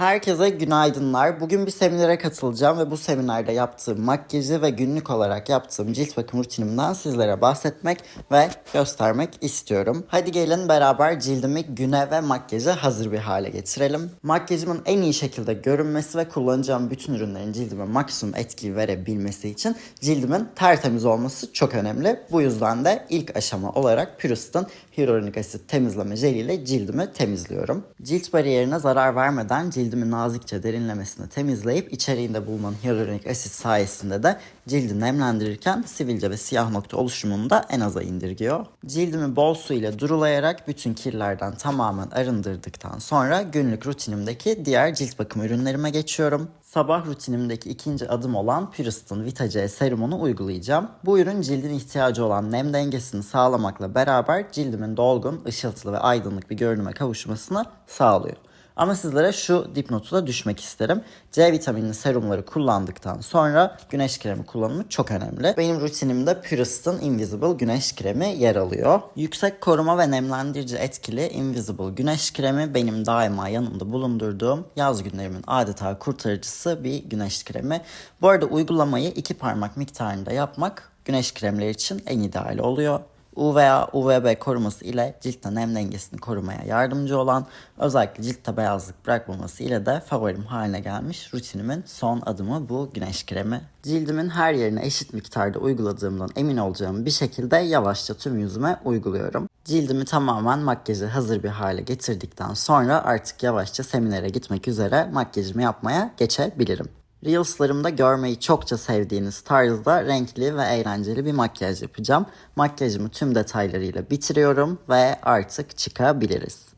Herkese günaydınlar. Bugün bir seminere katılacağım ve bu seminerde yaptığım makyajı ve günlük olarak yaptığım cilt bakım rutinimden sizlere bahsetmek ve göstermek istiyorum. Hadi gelin beraber cildimi güne ve makyaja hazır bir hale getirelim. Makyajımın en iyi şekilde görünmesi ve kullanacağım bütün ürünlerin cildime maksimum etki verebilmesi için cildimin tertemiz olması çok önemli. Bu yüzden de ilk aşama olarak Purist'ın hyaluronik asit temizleme jeliyle cildimi temizliyorum. Cilt bariyerine zarar vermeden cildimi nazikçe derinlemesine temizleyip içeriğinde bulunan hyaluronik asit sayesinde de cildi nemlendirirken sivilce ve siyah nokta oluşumunu da en aza indirgiyor. Cildimi bol su ile durulayarak bütün kirlerden tamamen arındırdıktan sonra günlük rutinimdeki diğer cilt bakım ürünlerime geçiyorum. Sabah rutinimdeki ikinci adım olan Purist'ın Vita C serumunu uygulayacağım. Bu ürün cildin ihtiyacı olan nem dengesini sağlamakla beraber cildimin dolgun, ışıltılı ve aydınlık bir görünüme kavuşmasını sağlıyor. Ama sizlere şu dipnotu da düşmek isterim. C vitaminli serumları kullandıktan sonra güneş kremi kullanımı çok önemli. Benim rutinimde Purist'ın Invisible güneş kremi yer alıyor. Yüksek koruma ve nemlendirici etkili Invisible güneş kremi benim daima yanımda bulundurduğum yaz günlerimin adeta kurtarıcısı bir güneş kremi. Bu arada uygulamayı iki parmak miktarında yapmak güneş kremleri için en ideali oluyor. UVA, UVB koruması ile ciltte nem dengesini korumaya yardımcı olan, özellikle ciltte beyazlık bırakmaması ile de favorim haline gelmiş rutinimin son adımı bu güneş kremi. Cildimin her yerine eşit miktarda uyguladığımdan emin olacağım bir şekilde yavaşça tüm yüzüme uyguluyorum. Cildimi tamamen makyajı hazır bir hale getirdikten sonra artık yavaşça seminere gitmek üzere makyajımı yapmaya geçebilirim. Reels'larımda görmeyi çokça sevdiğiniz tarzda renkli ve eğlenceli bir makyaj yapacağım. Makyajımı tüm detaylarıyla bitiriyorum ve artık çıkabiliriz.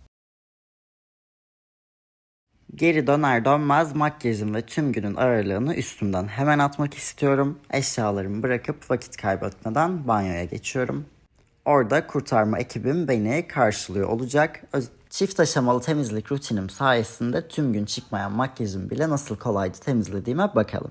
Geri döner dönmez makyajım ve tüm günün ağırlığını üstümden hemen atmak istiyorum. Eşyalarımı bırakıp vakit kaybetmeden banyoya geçiyorum. Orada kurtarma ekibim beni karşılıyor olacak. Öz- Çift aşamalı temizlik rutinim sayesinde tüm gün çıkmayan makyajımı bile nasıl kolayca temizlediğime bakalım.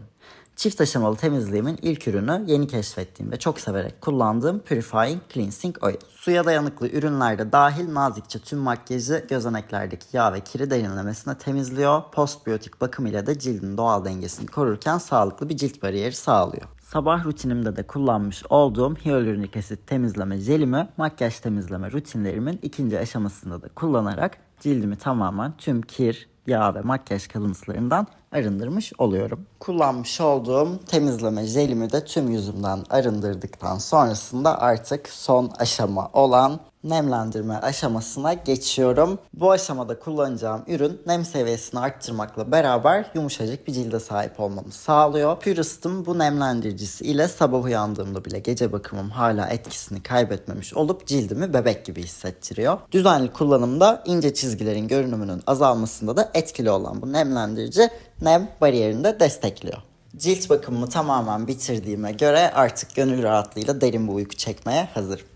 Çift aşamalı temizliğimin ilk ürünü yeni keşfettiğim ve çok severek kullandığım Purifying Cleansing Oil. Suya dayanıklı ürünlerde dahil nazikçe tüm makyajı gözeneklerdeki yağ ve kiri derinlemesine temizliyor. Postbiyotik bakım ile de cildin doğal dengesini korurken sağlıklı bir cilt bariyeri sağlıyor. Sabah rutinimde de kullanmış olduğum hyaluronik asit temizleme jelimi makyaj temizleme rutinlerimin ikinci aşamasında da kullanarak cildimi tamamen tüm kir, yağ ve makyaj kalıntılarından arındırmış oluyorum. Kullanmış olduğum temizleme jelimi de tüm yüzümden arındırdıktan sonrasında artık son aşama olan nemlendirme aşamasına geçiyorum. Bu aşamada kullanacağım ürün nem seviyesini arttırmakla beraber yumuşacık bir cilde sahip olmamı sağlıyor. Purist'ın bu nemlendiricisi ile sabah uyandığımda bile gece bakımım hala etkisini kaybetmemiş olup cildimi bebek gibi hissettiriyor. Düzenli kullanımda ince çizgilerin görünümünün azalmasında da etkili olan bu nemlendirici nem bariyerini de destekliyor. Cilt bakımımı tamamen bitirdiğime göre artık gönül rahatlığıyla derin bir uyku çekmeye hazırım.